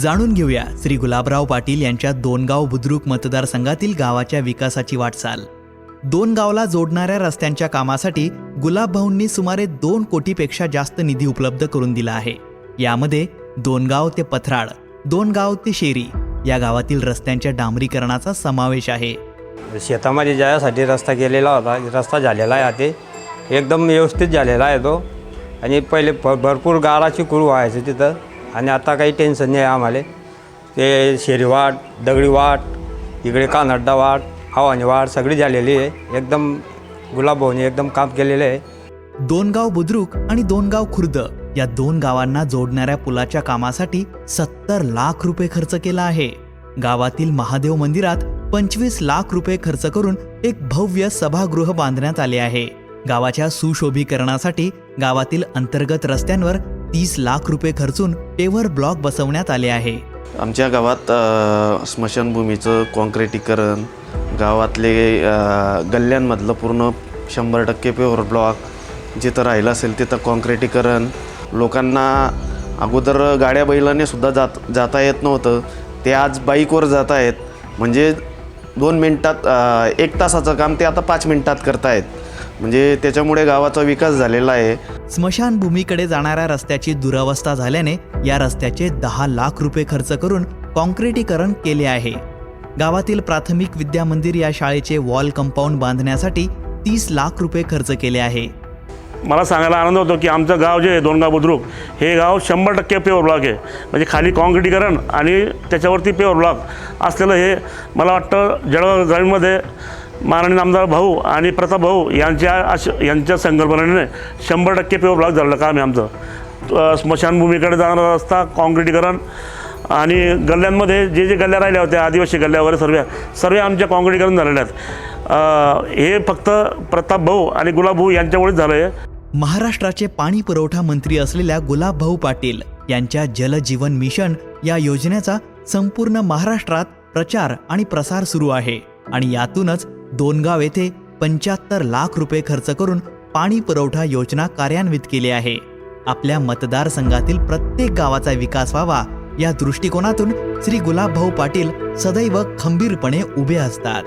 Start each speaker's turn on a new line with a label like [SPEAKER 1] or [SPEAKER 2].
[SPEAKER 1] जाणून घेऊया श्री गुलाबराव पाटील यांच्या दोनगाव बुद्रुक मतदारसंघातील गावाच्या विकासाची वाटचाल. दोन गावला जोडणाऱ्या रस्त्यांच्या कामासाठी गुलाबभाऊंनी सुमारे दोन कोटीपेक्षा जास्त निधी उपलब्ध करून दिला आहे. यामध्ये दोनगाव ते पथराळ दोन गाव ते शेरी या गावातील रस्त्यांच्या डांबरीकरणाचा समावेश आहे.
[SPEAKER 2] शेतामध्ये जायसाठी रस्ता केलेला होता रस्ता झालेला आहे आता एकदम व्यवस्थित झालेला आहे तो. आणि पहिले भरपूर गाराची कुरू व्हायचं तिथं. आणि आता काही टेन्शन नाही आहे आम्हाला. ते शेरीवाट दगडी वाट इकडे कानड्डा वाट हवानी वाट सगळी झालेली आहे. एकदम गुलाबभाऊने एकदम काम केलेलं आहे.
[SPEAKER 1] दोनगाव बुद्रुक आणि दोनगाव खुर्द. या दोन गावांना जोडणाऱ्या पुलाच्या कामासाठी सत्तर लाख रुपये खर्च केला आहे. गावातील महादेव मंदिरात पंचवीस लाख रुपये खर्च करून एक भव्य सभागृह बांधण्यात आले आहे. गावाच्या सुशोभीकरणासाठी गावातील अंतर्गत रस्त्यांवर तीस लाख रुपये खर्चून पेवर ब्लॉक बसवण्यात आले आहे.
[SPEAKER 3] आमच्या गावात स्मशानभूमीचं कॉन्क्रिटीकरण गावातले गल्ल्यांमधलं पूर्ण शंभर टक्के पेवर ब्लॉक जिथं राहिलं असेल तिथं कॉन्क्रिटीकरण. लोकांना अगोदर गाड्या बैलाने सुद्धा जात जाता येत नव्हतं. ते आज बाईकवर जात आहेत. म्हणजे दोन मिनटात एक तासाचं काम ते आता पाच मिनटात करतायत. म्हणजे त्याच्यामुळे गावाचा विकास झालेला आहे.
[SPEAKER 1] स्मशानभूमीकडे जाणाऱ्या रस्त्याची दुरवस्था झाल्याने या रस्त्याचे दहा लाख रुपये खर्च करून कॉन्क्रिटीकरण केले आहे. गावातील प्राथमिक विद्या मंदिर या शाळेचे वॉल कंपाऊंड बांधण्यासाठी तीस लाख रुपये खर्च केले आहे.
[SPEAKER 4] मला सांगायला आनंद होतो की आमचं गाव जे आहे दोनगाव बुद्रुक हे गाव शंभर टक्के प्युअर ब्लॉक आहे. म्हणजे खाली कॉन्क्रिटीकरण आणि त्याच्यावरती प्युअर ब्लॉक असलेलं हे मला वाटतं जळगाव ग्रामीणमध्ये माननीय आमदार भाऊ आणि प्रताप भाऊ यांच्या अश यांच्या संकल्पनेने शंभर टक्के प्युअर ब्लॉक झालेलं काम आहे आमचं. स्मशानभूमीकडे जाणारा रस्ता काँक्रीटीकरण आणि गल्ल्यांमध्ये जे जे गल्ल्या राहिल्या होत्या आदिवासी गल्ल्या वगैरे सर्व सर्व आमच्या कॉन्क्रिटीकरण झालेल्या आहेत. हे फक्त प्रताप भाऊ आणि गुलाब भाऊ यांच्यामुळेच झालं आहे
[SPEAKER 1] महाराष्ट्राचे पाणी पुरवठा मंत्री असलेल्या गुलाबभाऊ पाटील यांच्या जलजीवन मिशन या योजनेचा संपूर्ण महाराष्ट्रात प्रचार आणि प्रसार सुरू आहे. आणि यातूनच दोनगाव येथे पंच्याहत्तर लाख रुपये खर्च करून पाणी पुरवठा योजना कार्यान्वित केली आहे. आपल्या मतदारसंघातील प्रत्येक गावाचा विकास व्हावा या दृष्टिकोनातून श्री गुलाबभाऊ पाटील सदैव खंबीरपणे उभे असतात.